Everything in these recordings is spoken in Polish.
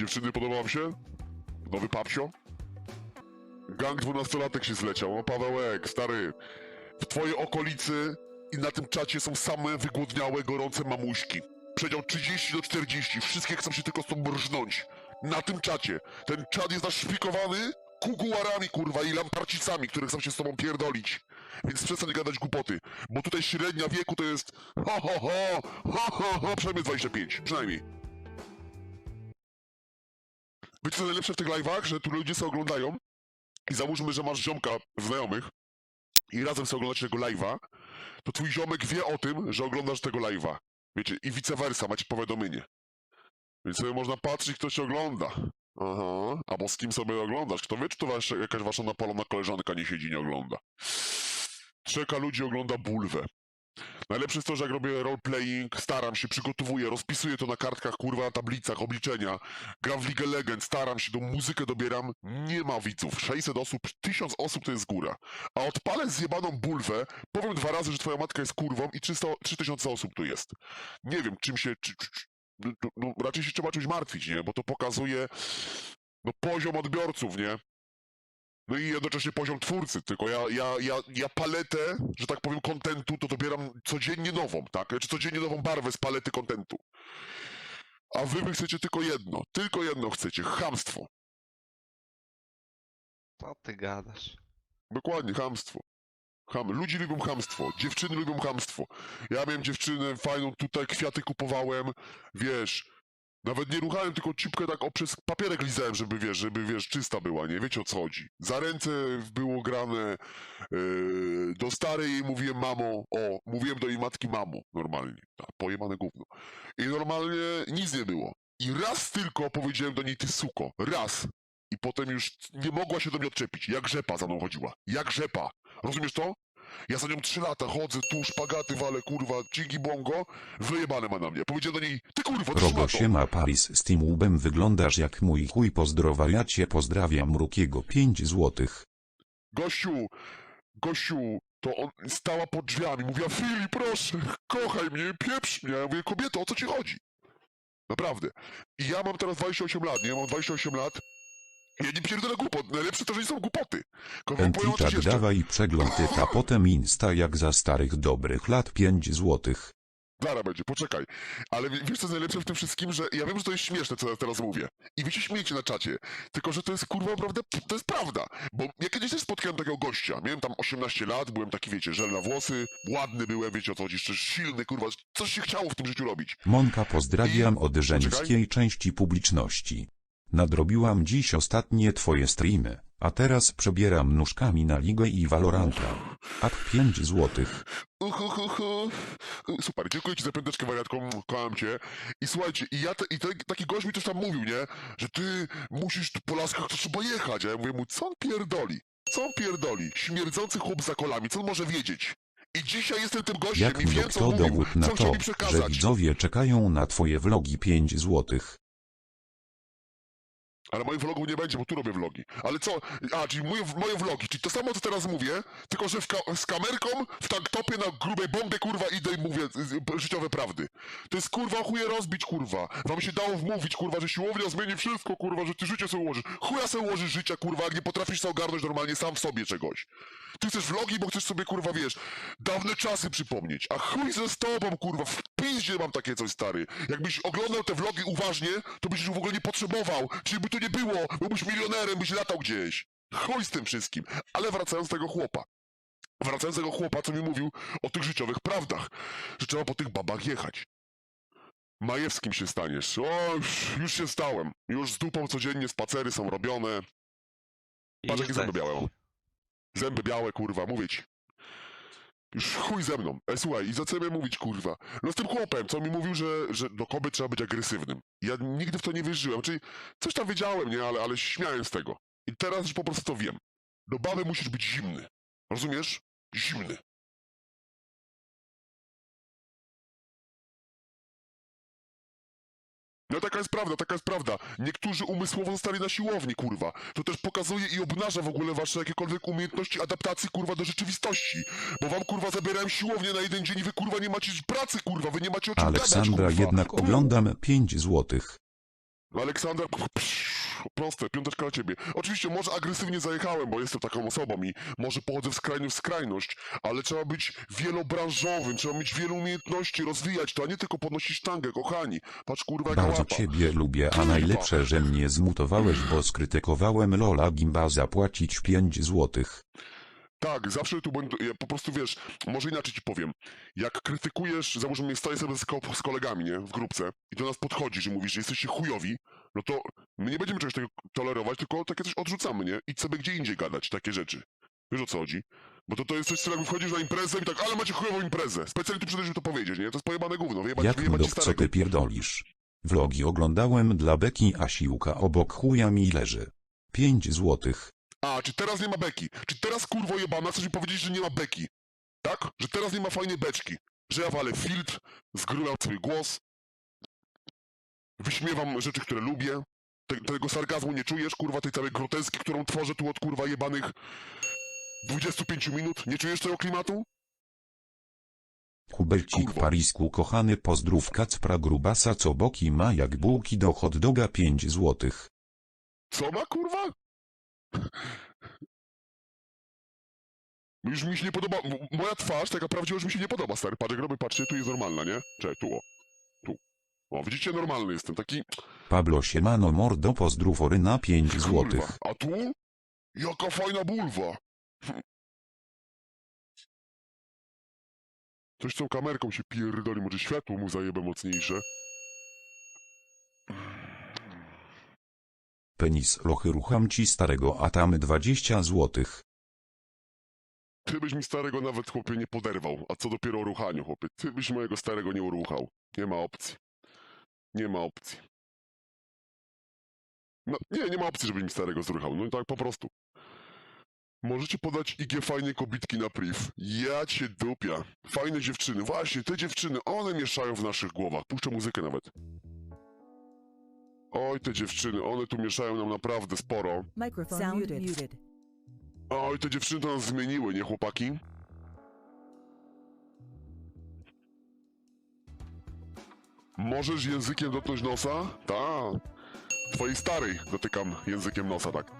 Dziewczyny, podoba wam się? Nowy papsio? Gang dwunastolatek się zleciał. No Pawełek, stary. W twojej okolicy i na tym czacie są same wygłodniałe, gorące mamuśki. Przedział 30 do 40. Wszystkie chcą się tylko z tobą brznąć. Na tym czacie. Ten czat jest naszpikowany kuguarami, kurwa, i lamparcicami, które chcą się z tobą pierdolić. Więc przestań gadać głupoty. Bo tutaj średnia wieku to jest ho, ho, ho, ho, ho, ho, przynajmniej 25. Przynajmniej. Wiecie co najlepsze w tych live'ach? Że tu ludzie sobie oglądają i załóżmy, że masz ziomka znajomych i razem sobie oglądacie tego live'a, to twój ziomek wie o tym, że oglądasz tego live'a. Wiecie, i vice versa, macie powiadomienie. Więc sobie można patrzeć, kto się ogląda. Aha, albo z kim sobie oglądasz. Kto wie, czy to wasza, jakaś wasza napalona koleżanka nie siedzi i nie ogląda. Trzeka ludzi ogląda bulwę. Najlepsze jest to, że jak robię roleplaying, staram się, przygotowuję, rozpisuję to na kartkach, kurwa, na tablicach, obliczenia. Gram w League of Legends, staram się, tą muzykę dobieram. Nie ma widzów. 600 osób, 1000 osób to jest góra. A odpalę zjebaną bulwę, powiem dwa razy, że twoja matka jest kurwą i 300, 3000 osób tu jest. Nie wiem, czym się... Czy, czy, no, no, raczej się trzeba czymś martwić, nie? Bo to pokazuje no, poziom odbiorców, nie? No i jednocześnie poziom twórcy, tylko ja, ja, ja, ja paletę, że tak powiem, kontentu to dobieram codziennie nową, tak? Czy codziennie nową barwę z palety kontentu. A wy, wy chcecie tylko jedno, tylko jedno chcecie, chamstwo. Co ty gadasz? Dokładnie, chamstwo. Ham. Ludzie lubią chamstwo, dziewczyny lubią chamstwo. Ja miałem dziewczynę fajną, tutaj kwiaty kupowałem, wiesz, nawet nie ruchałem, tylko cipkę tak o przez papierek lizałem, żeby wiesz, żeby wiesz, czysta była, nie wiecie o co chodzi. Za ręce było grane, yy, do starej jej mówiłem mamo, o, mówiłem do jej matki mamo, normalnie, tak, pojemane gówno. I normalnie nic nie było. I raz tylko powiedziałem do niej ty suko, raz. I potem już nie mogła się do mnie odczepić, jak rzepa za mną chodziła, jak rzepa. Rozumiesz to? Ja za nią trzy lata chodzę, tu szpagaty walę, kurwa, cigi bongo, wyjebane ma na mnie. Powiedziałem do niej, ty kurwa, Robo szmato. siema Paris z Teamubem wyglądasz jak mój chuj pozdrowajacie pozdrawiam Rukiego 5 złotych. Gościu, gościu, to on stała pod drzwiami, mówiła, Fili, proszę, kochaj mnie, pieprz mnie. Ja mówię, kobieto, o co ci chodzi? Naprawdę. I ja mam teraz 28 lat, nie? Mam 28 lat. Ja nie pierdolę głupot. Najlepsze to, że nie są głupoty. O coś jeszcze. dawaj przegląd a potem insta jak za starych dobrych lat 5 złotych. Zaraz będzie, poczekaj. Ale wie- wiesz co jest najlepsze w tym wszystkim, że ja wiem, że to jest śmieszne, co ja teraz mówię. I wy się śmiejecie na czacie. Tylko, że to jest kurwa prawda, to jest prawda. Bo ja kiedyś też spotkałem takiego gościa. Miałem tam 18 lat, byłem taki, wiecie, żel na włosy, ładny byłem, wiecie o co chodzi, jeszcze silny, kurwa, coś się chciało w tym życiu robić. Monka pozdrawiam od żeńskiej części publiczności. Nadrobiłam dziś ostatnie twoje streamy, a teraz przebieram nóżkami na ligę i Valoranta. At 5 złotych. Uhu, hu, hu. Super, dziękuję ci za piąteczkę wariatką, kocham cię. I słuchajcie, i ja te, i te, taki gość mi też tam mówił, nie? Że ty musisz po laskach, to trzeba jechać. A ja mówię mu, co on pierdoli? Co on pierdoli? Śmierdzący chłop za kolami, co on może wiedzieć? I dzisiaj jestem tym gościem Jak i wiem, co kto mówił, dowód na co to, że przekazać. widzowie czekają na twoje vlogi 5 złotych. Ale moich vlogów nie będzie, bo tu robię vlogi. Ale co? A, czyli moje, moje vlogi, czyli to samo, co teraz mówię, tylko że w ka- z kamerką, w tanktopie, na grubej bombie, kurwa, idę i mówię życiowe prawdy. To jest, kurwa, chuje rozbić, kurwa. Wam się dało wmówić, kurwa, że siłownia zmieni wszystko, kurwa, że ty życie sobie ułożysz. Chuja sobie ułożysz życia, kurwa, jak nie potrafisz sobie ogarnąć normalnie sam w sobie czegoś. Ty chcesz vlogi, bo chcesz sobie, kurwa, wiesz, dawne czasy przypomnieć. A chuj ze z tobą, kurwa, w piździe mam takie coś, stary. Jakbyś oglądał te vlogi uważnie, to byś już w ogóle nie potrzebował. Czyli by tu nie było, byłbyś milionerem, byś latał gdzieś. Chuj z tym wszystkim. Ale wracając do tego chłopa. Wracając do tego chłopa, co mi mówił o tych życiowych prawdach. Że trzeba po tych babach jechać. Majewskim się staniesz. O, już, już się stałem. Już z dupą codziennie spacery są robione. Patrz, jakie zęby białe. Zęby białe, kurwa, mówię ci. Już chuj ze mną. E, słuchaj, i za co miałem mówić, kurwa? No z tym chłopem, co mi mówił, że, że do kobiet trzeba być agresywnym. Ja nigdy w to nie wierzyłem. Czyli coś tam wiedziałem, nie? Ale, ale śmiałem z tego. I teraz już po prostu to wiem. Do baby musisz być zimny. Rozumiesz? Zimny. No taka jest prawda, taka jest prawda. Niektórzy umysłowo zostali na siłowni, kurwa. To też pokazuje i obnaża w ogóle wasze jakiekolwiek umiejętności adaptacji, kurwa, do rzeczywistości. Bo wam, kurwa, zabierałem siłownię na jeden dzień i wy, kurwa, nie macie pracy, kurwa, wy nie macie o czym gadać, Aleksandra kurwa. jednak oglądam 5 złotych. Aleksander, psz, proste, piąteczka dla ciebie. Oczywiście może agresywnie zajechałem, bo jestem taką osobą i może pochodzę w skrajność w skrajność, ale trzeba być wielobranżowym, trzeba mieć wiele umiejętności, rozwijać to, a nie tylko podnosić sztangę, kochani. Patrz kurwa jaka Bardzo łapa. ciebie lubię, a najlepsze, że mnie zmutowałeś, bo skrytykowałem Lola Gimba zapłacić 5 złotych. Tak, zawsze tu będę, ja po prostu wiesz, może inaczej ci powiem. Jak krytykujesz, załóżmy, stoję sobie z, ko- z kolegami, nie, w grupce i do nas podchodzisz i mówisz, że jesteście chujowi, no to my nie będziemy czegoś takiego tolerować, tylko takie coś odrzucamy, nie? Idź sobie gdzie indziej gadać, takie rzeczy. Wiesz o co chodzi? Bo to, to jest coś, co jakby wchodzisz na imprezę i tak, ale macie chujową imprezę. Specjalnie tu przyszedłeś, to powiedzieć, nie? To jest pojebane gówno, wyjebać, Jak wyjebać mdok, co ty pierdolisz? Vlogi oglądałem dla Beki, a siłka obok chuja mi leży. 5 złotych. A, czy teraz nie ma beki? Czy teraz kurwo jebana chcesz mi powiedzieć, że nie ma beki? Tak? Że teraz nie ma fajnej beczki? Że ja walę filtr, zgrubiam swój głos, wyśmiewam rzeczy, które lubię, te, tego sargazmu nie czujesz, kurwa, tej całej groteski, którą tworzę tu od kurwa jebanych 25 minut? Nie czujesz tego klimatu? Hubelcik Kurwo. Parisku kochany pozdrów Kacpra Grubasa co boki ma jak bułki do hot doga 5 złotych. Co ma, kurwa? Już mi się nie podoba, moja twarz, taka prawdziwa, już mi się nie podoba, stary. Patrz, jak robię, patrzcie, tu jest normalna, nie? Czekaj, tu, o. O, widzicie, normalny jestem, taki... Pablo Siemano Mordo pozdrów Oryna 5 złotych. Kurwa. A tu? Jaka fajna bulwa. Coś z tą kamerką się pierdoli, może światło mu zajebę mocniejsze. Penis lochy rucham ci starego a tam 20 złotych. Ty byś mi starego nawet, chłopie, nie poderwał. A co dopiero o ruchaniu, chłopie. Ty byś mojego starego nie uruchał. Nie ma opcji. Nie ma opcji. No, nie, nie ma opcji, żeby mi starego zruchał. No i tak po prostu. Możecie podać IG fajnej kobitki na priv. Ja cię dupia. Fajne dziewczyny. Właśnie, te dziewczyny, one mieszają w naszych głowach. Puszczę muzykę nawet. Oj, te dziewczyny, one tu mieszają nam naprawdę sporo. Microphone Sound muted. muted. Oj, te dziewczyny to nas zmieniły, nie chłopaki? Możesz językiem dotknąć nosa? Tak. Twojej starej dotykam językiem nosa, tak.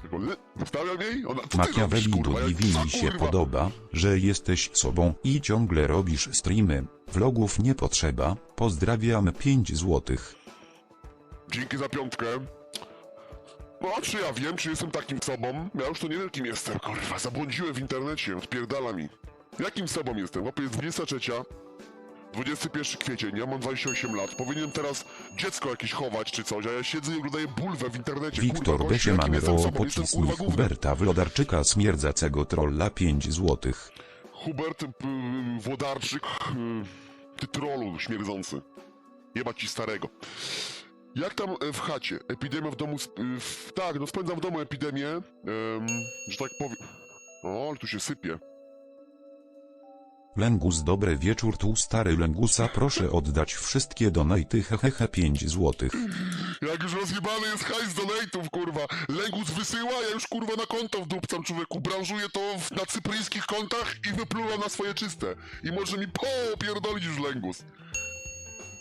Tylko ly, Zostawiam jej? Ona, co ty robisz, Machiavelli kurwa? Jak- Ludwini co, mi się kurwa? podoba, że jesteś sobą i ciągle robisz streamy. Vlogów nie potrzeba. Pozdrawiam 5 złotych. Dzięki za piątkę. No, a czy ja wiem, czy jestem takim sobą? Ja już to nie wiem, kim jestem, kurwa. Zabłądziłem w internecie, odpierdala mi. Jakim sobą jestem? Chłopie, jest 23, 21 kwiecień, ja mam 28 lat. Powinienem teraz dziecko jakieś chować czy coś, a ja siedzę i oglądaję bulwę w internecie. Wiktor Besiemany jestem o gównem. Huberta Wlodarczyka śmierdzacego trolla 5 złotych. Hubert y, Włodarczyk, y, ty trolu śmierdzący. Jebać ci starego. Jak tam e, w chacie? Epidemia w domu... sp- W, tak, no spędzam w domu epidemię, em, że tak powiem... O, ale tu się sypie. Lęgus dobry wieczór tu stary Lęgusa proszę oddać wszystkie donaty hehehe 5 złotych. Jak już rozjebany jest hajs z donate'ów, kurwa. Lęgus wysyła, ja już kurwa na konto wdupcam człowieku. Branżuję to w, na cypryjskich kontach i wypluwam na swoje czyste. I może mi popierdolić już Lęgus.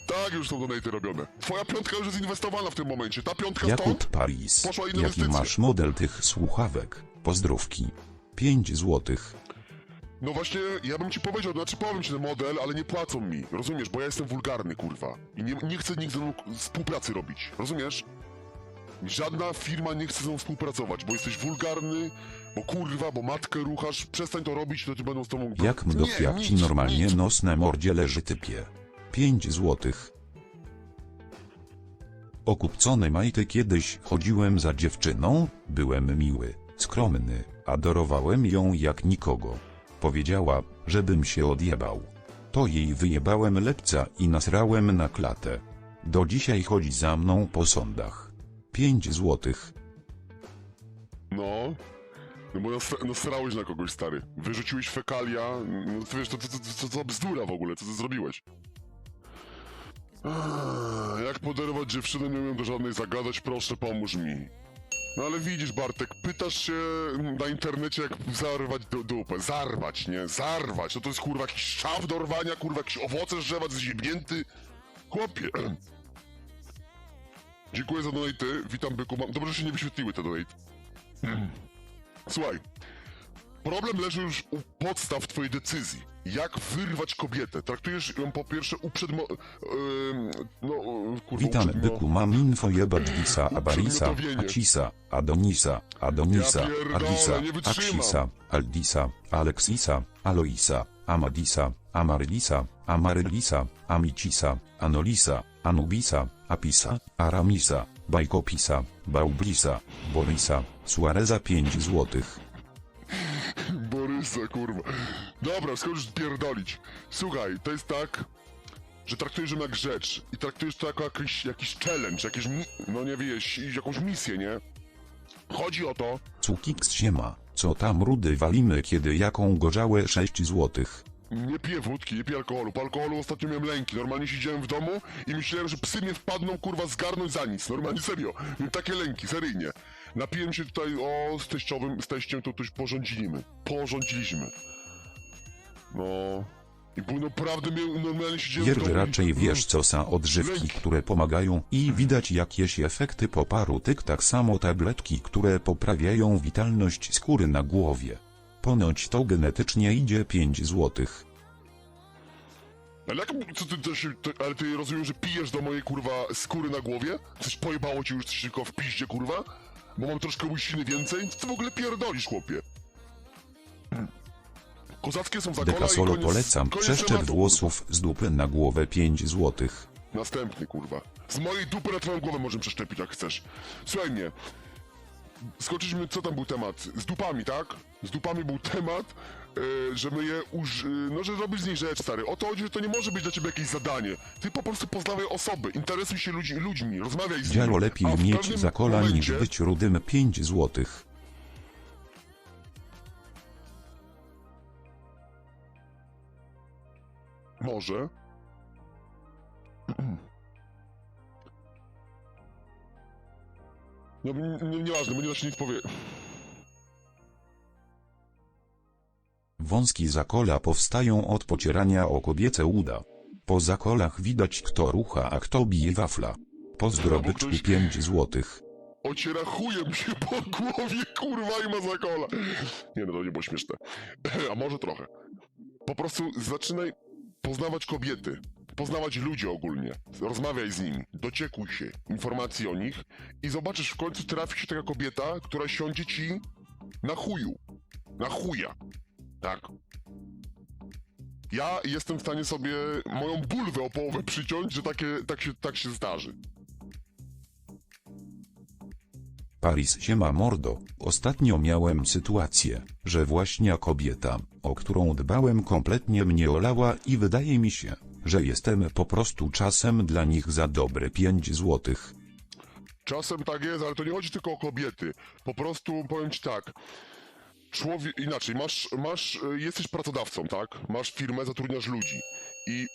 Tak, już są donaty robione. Twoja piątka już jest inwestowana w tym momencie. Ta piątka Jakub stąd? Paris. Poszła Jaki inwestycja. masz model tych słuchawek? Pozdrówki. 5 złotych. No właśnie, ja bym ci powiedział, znaczy powiem ci ten model, ale nie płacą mi. Rozumiesz, bo ja jestem wulgarny, kurwa. I nie, nie chcę nikt ze mną współpracy robić. Rozumiesz? Żadna firma nie chce ze mną współpracować, bo jesteś wulgarny, bo kurwa, bo matkę ruchasz. Przestań to robić, to ci będą z tobą... Jak mdok jak nic, ci normalnie nic. nos na mordzie leży typie. 5 złotych. Okupcony majty kiedyś chodziłem za dziewczyną, byłem miły, skromny, adorowałem ją jak nikogo. Powiedziała, żebym się odjebał. To jej wyjebałem lepca i nasrałem na klatę. Do dzisiaj chodzi za mną po sądach. 5 złotych. No... No bo nas, nasrałeś na kogoś, stary. Wyrzuciłeś fekalia, no to wiesz, to, to, to, to, to bzdura w ogóle, co ty zrobiłeś? Jak poderwać dziewczynę, nie umiem do żadnej zagadać, proszę pomóż mi. No ale widzisz Bartek, pytasz się na internecie jak zarwać du dupę, zarwać, nie, zarwać, no to jest kurwa jakiś szaf do rwania, kurwa jakieś owoce żewać, zziebnięty. Chłopie, Dziękuję za donaty. Witam byku. Mam... Dobrze, że się nie wyświetliły te donate. Słuchaj. Problem leży już u podstaw twojej decyzji. Jak wyrwać kobietę? Traktujesz ją po pierwsze uprzedmo... Ym, no, kurwa, Witam uprzedmio- byku mam info jebać Disa, Abarisa. Acisa, Adonisa, Adonisa, Ja pierdolę, Adisa, nie wytrzymam. Axisa, Aldisa, Aleksisa, Aloisa, Amadisa, Amarylisa, Amarylisa, Amicisa, Anolisa, Anubisa, Apisa, Aramisa, Bajkopisa, Baublisa, Borisa, Suareza 5 złotych. Borysa, kurwa. Dobra, skończysz pierdolić. Słuchaj, to jest tak, że traktujesz ją jak rzecz i traktujesz to jako jakiś, jakiś challenge, jakieś, no nie wiesz, jakąś misję, nie? Chodzi o to, Cukiks siema, co tam rudy walimy kiedy jaką gorzałe 6 złotych. nie piję wódki, nie piję alkoholu. Po alkoholu ostatnio miałem lęki. Normalnie siedziałem w domu i myślałem, że psy mnie wpadną, kurwa, zgarnąć za nic. Normalnie, serio. Miałem takie lęki, seryjnie. Napiłem się tutaj, o, z teściowym, z teściem to coś porządziliśmy. Porządziliśmy. No... I był naprawdę miał, normalnie siedziałem w Jer domu i- raczej wiesz co są odżywki, które pomagają i widać jakieś efekty po paru tyk tak samo tabletki, które poprawiają witalność skóry na głowie. Ponoć to genetycznie idzie 5 złotych. Ale jak, co ty, się, to, ale ty rozumiem, że pijesz do mojej, kurwa, skóry na głowie? Coś pojebało ci już coś tylko w piździe, kurwa? Bo mam troszkę łysiny więcej? Co ty w ogóle pierdolisz, chłopie? Kozackie są za kola i Dekasolo koniec, polecam, koniec przeszczep tematu, włosów z dupy na głowę 5 złotych. kurwa. Następny, kurwa. Z mojej dupy na twoją głowę możemy przeszczepić, jak chcesz. Słuchaj mnie. Skoczyliśmy, co tam był temat? Z dupami, tak? Z dupami był temat, e, że my je uż... no, że robisz z niej rzecz, stary. O to chodzi, że to nie może być dla ciebie jakieś zadanie. Ty po prostu poznawaj osoby, interesuj się ludźmi, ludźmi rozmawiaj z nimi. Dzialo lepiej A w mieć za kola niż momencie- być rudym 5 złotych. Może. No, nieważne, bo nie da się nic powie... Wąski zakola powstają od pocierania o kobiece uda. Po zakolach widać kto rucha, a kto bije wafla. Pozdro byczku ktoś- 5 złotych. Ociera chujem się po głowie, kurwa, i ma zakola. Nie no, to nie było śmieszne. A może trochę. Po prostu zaczynaj poznawać kobiety. Poznawać ludzi ogólnie. Rozmawiaj z nimi. Dociekuj się informacji o nich i zobaczysz w końcu trafi się taka kobieta, która siądzie ci na chuju. Na chuja. Tak. Ja jestem w stanie sobie moją bulwę o połowę przyciąć, że takie, tak, się, tak się zdarzy. Paris siema mordo. Ostatnio miałem sytuację, że właśnie kobieta, o którą dbałem kompletnie mnie olała i wydaje mi się, że jestem po prostu czasem dla nich za dobre 5 złotych. Czasem tak jest, ale to nie chodzi tylko o kobiety. Po prostu powiem ci tak. Człowiek, inaczej, masz, masz, y, jesteś pracodawcą, tak? Masz firmę, zatrudniasz ludzi. I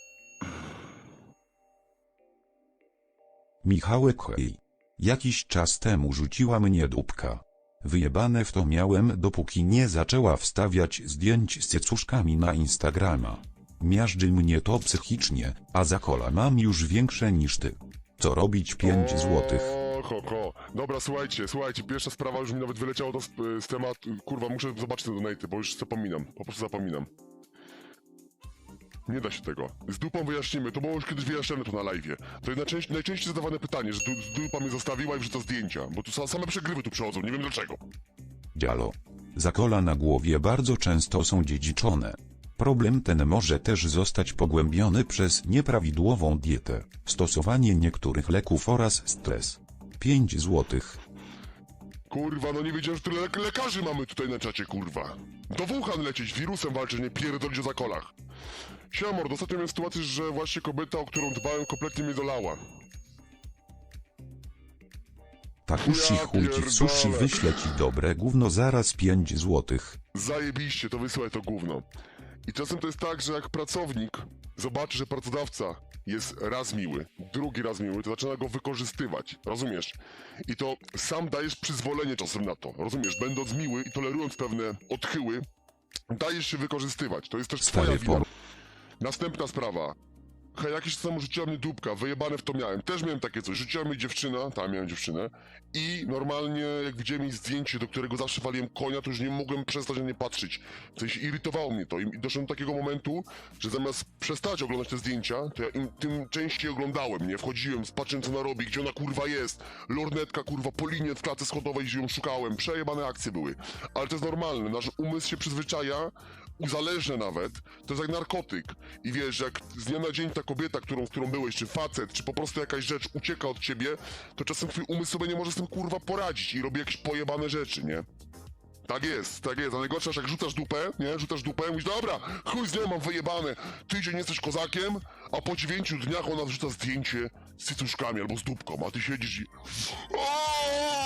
Michałek hej. Jakiś czas temu rzuciła mnie dupka. Wyjebane w to miałem dopóki nie zaczęła wstawiać zdjęć z cycuszkami na Instagrama. Miażdży mnie to psychicznie, a za kola mam już większe niż ty. Co robić 5 złotych? Ho, ho. Dobra, słuchajcie, słuchajcie, pierwsza sprawa już mi nawet wyleciało to z, z tematu. Kurwa, muszę zobaczyć te donaty, bo już zapominam. Po prostu zapominam. Nie da się tego. Z dupą wyjaśnimy, to było już kiedyś wyjaśnione tu na live. To jest najczęściej, najczęściej zadawane pytanie, że du, dupa mnie zostawiła i wrzuca zdjęcia, bo tu sa- same przegrywy tu przychodzą, nie wiem dlaczego. Dzialo. Zakola na głowie bardzo często są dziedziczone. Problem ten może też zostać pogłębiony przez nieprawidłową dietę, stosowanie niektórych leków oraz stres. 5 złotych. Kurwa, no nie wiedziałem, że tyle lek- lekarzy mamy tutaj na czacie, kurwa. Do Wuhan lecieć, wirusem walczyć, nie pierdolić o zakolach. Siema mordo, ostatnio miałem sytuację, że właśnie kobieta, o którą dbałem, kompletnie mnie dolała. Takushi Ja chujki sushi pierdolę. wyślę ci dobre gówno zaraz 5 złotych. Zajebiście, to wysyłaj to gówno. I czasem to jest tak, że jak pracownik zobaczy, że pracodawca jest raz miły, drugi raz miły, to zaczyna go wykorzystywać, rozumiesz? I to sam dajesz przyzwolenie czasem na to, rozumiesz? Będąc miły i tolerując pewne odchyły, dajesz się wykorzystywać. To jest też twoja Stary wina. por... Następna sprawa. Hej, jakieś czas temu rzuciła mnie dupka, wyjebane w to miałem. Też miałem takie coś. Rzuciła mnie dziewczyna, tam miałem dziewczynę. I normalnie, jak widziałem jej zdjęcie, do którego zawsze waliłem konia, to już nie mogłem przestać na nie patrzeć. W sensie irytowało mnie to. I doszedłem do takiego momentu, że zamiast przestać oglądać te zdjęcia, to ja im, tym częściej oglądałem, nie? Wchodziłem, patrzyłem co ona robi, gdzie ona kurwa jest. Lornetka kurwa po linie w klatce schodowej, gdzie ją szukałem. Przejebane akcje były. Ale to jest normalne, nasz umysł się przyzwyczaja, uzależnia nawet, to jest jak narkotyk. I wiesz, jak z dnia na dzień ta kobieta, którą, którą byłeś, czy facet, czy po prostu jakaś rzecz ucieka od ciebie, to czasem twój umysł sobie nie może z tym kurwa poradzić i robi jakieś pojebane rzeczy, nie? Tak jest, tak jest, a najgorsze, jak rzucasz dupę, nie, rzucasz dupę i mówisz, dobra, chuj z nią, mam wyjebane, tydzień jesteś kozakiem, a po dziewięciu dniach ona wrzuca zdjęcie z cycuszkami albo z dupką, a ty siedzisz i... Oooo!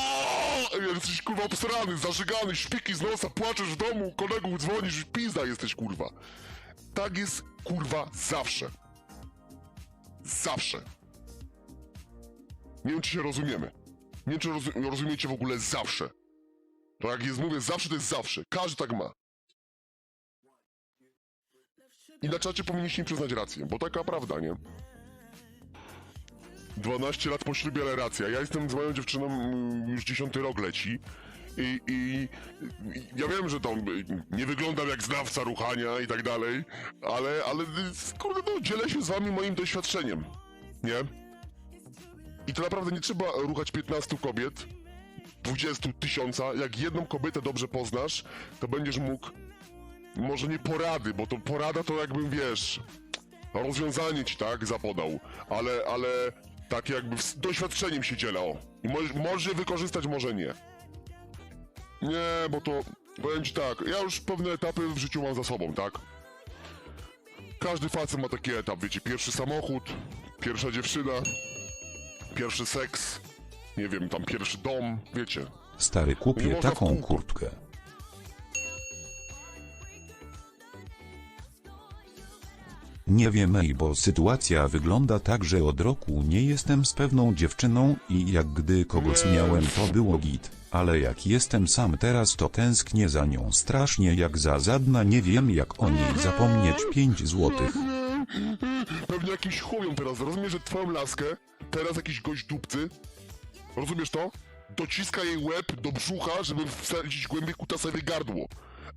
Jesteś kurwa obsrany, zażygany, śpiki z nosa, płaczesz w domu, kolegów dzwonisz pizda jesteś kurwa. Tak jest kurwa zawsze. Zawsze. Nie wiem, czy się rozumiemy. Nie wiem, czy rozu- rozumiecie w ogóle zawsze. To jak jest, mówię, zawsze to jest zawsze. Każdy tak ma. I na czacie powinniście mi przyznać rację, bo taka prawda, nie? 12 lat po ślubie, ale racja. Ja jestem z moją dziewczyną mm, już 10 rok leci. I, i, ja wiem, że tam nie wyglądam jak znawca ruchania i tak dalej, ale, ale kurde, no, dzielę się z wami moim doświadczeniem, nie? I to naprawdę nie trzeba ruchać 15 kobiet, 20 tysiąca. Jak jedną kobietę dobrze poznasz, to będziesz mógł, może nie porady, bo to porada to jakbym, wiesz, rozwiązanie ci, tak, zapodał, ale, ale tak jakby z doświadczeniem się dzielę, o. Może, może wykorzystać, może nie. Nie, bo to, powiem ci tak, ja już pewne etapy w życiu mam za sobą, tak? Każdy facet ma taki etap, wiecie, pierwszy samochód, pierwsza dziewczyna, pierwszy seks, nie wiem, tam pierwszy dom, wiecie. Stary kupię taką kurtkę. Nie wiem ej, bo sytuacja wygląda tak, że od roku nie jestem z pewną dziewczyną i jak gdy kogoś miałem to było git, ale jak jestem sam teraz to tęsknię za nią strasznie jak za zadna nie wiem jak o niej zapomnieć 5 złotych. Pewnie jakimś chujem teraz, rozumiesz, że twoją laskę, teraz jakiś gość dupcy, rozumiesz to? Dociska jej łeb do brzucha, żeby wsadzić głębiej kutasowe gardło.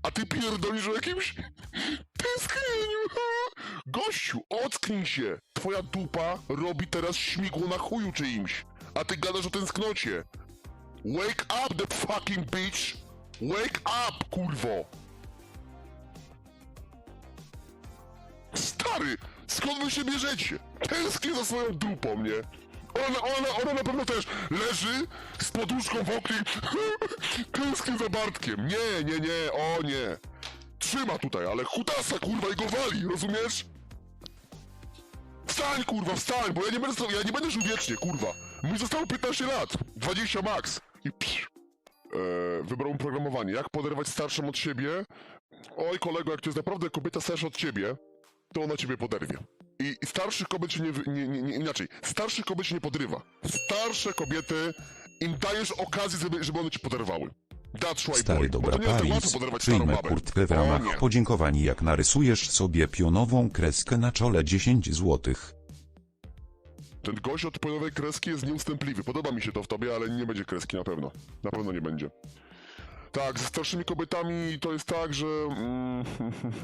A ty pierdolisz o jakimś tęsknieniu. Gościu, ocknij się! Twoja dupa robi teraz śmigło na chuju czyimś. A ty gadasz o tęsknocie. Wake up, the fucking bitch! Wake up, kurwo! Stary, skąd wy się bierzecie? Tęsknię za swoją dupą, nie? Ona, ona, ona na pewno też leży z poduszką w oknie. Tęsknię za Bartkiem. Nie, nie, nie, o nie. Trzyma tutaj, ale hutasa, kurwa, i go wali, rozumiesz? Wstań, kurwa, wstań, bo ja nie będę, ja nie będę żył wiecznie, kurwa. Mi zostało 15 lat, 20 max. I psz. E, wybrałem programowanie. Jak poderwać starszą od siebie? Oj, kolego, jak to jest naprawdę kobieta starsza od ciebie, to ona ciebie poderwie. I, starszych kobiet się nie, nie, nie, nie... Inaczej, starszych kobiet się nie podrywa. Starsze kobiety, im dajesz okazję, żeby, żeby one cię poderwały. That's Stary boy. Bo dobra to nie jest tak łatwo Paris, poderwać starą przyjmę babę. kurtkę w O ramach nie. podziękowań jak narysujesz sobie pionową kreskę na czole 10 złotych. Ten gość od pionowej kreski jest nieustępliwy. Podoba mi się to w tobie, ale nie będzie kreski na pewno. Na pewno nie będzie. Tak, ze starszymi kobietami to jest tak, że mm,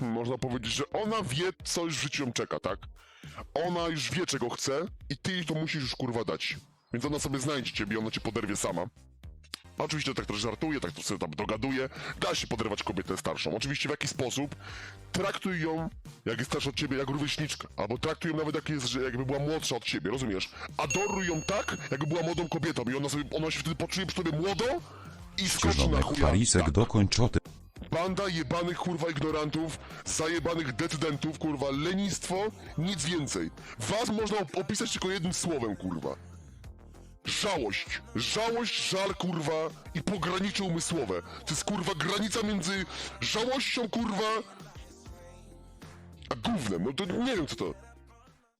można powiedzieć, że ona wie, co już w życiu ją czeka, tak? Ona już wie, czego chce i ty jej to musisz już kurwa dać. Więc ona sobie znajdzie ciebie ona cię poderwie sama. Oczywiście tak to żartuje, tak to sobie tam dogaduje. Da się poderwać kobietę starszą. Oczywiście w jaki sposób? Traktuj ją, jak jest starsza od ciebie, jak rówieśniczkę. Albo traktuj ją nawet jak jest, że jakby była młodsza od ciebie, rozumiesz? Adoruj ją tak, jakby była młodą kobietą i ona, sobie, ona się wtedy poczuje przy tobie młodo i skoczy na chuja. Parisek Tak. dokończ o tym. Banda jebanych kurwa ignorantów, zajebanych decydentów, kurwa, lenistwo, nic więcej. Was można op- opisać tylko jednym słowem, kurwa. Żałość. Żałość, żal, kurwa, i pogranicze umysłowe. To jest, kurwa, granica między żałością, kurwa, a gównem. No to nie wiem, co to...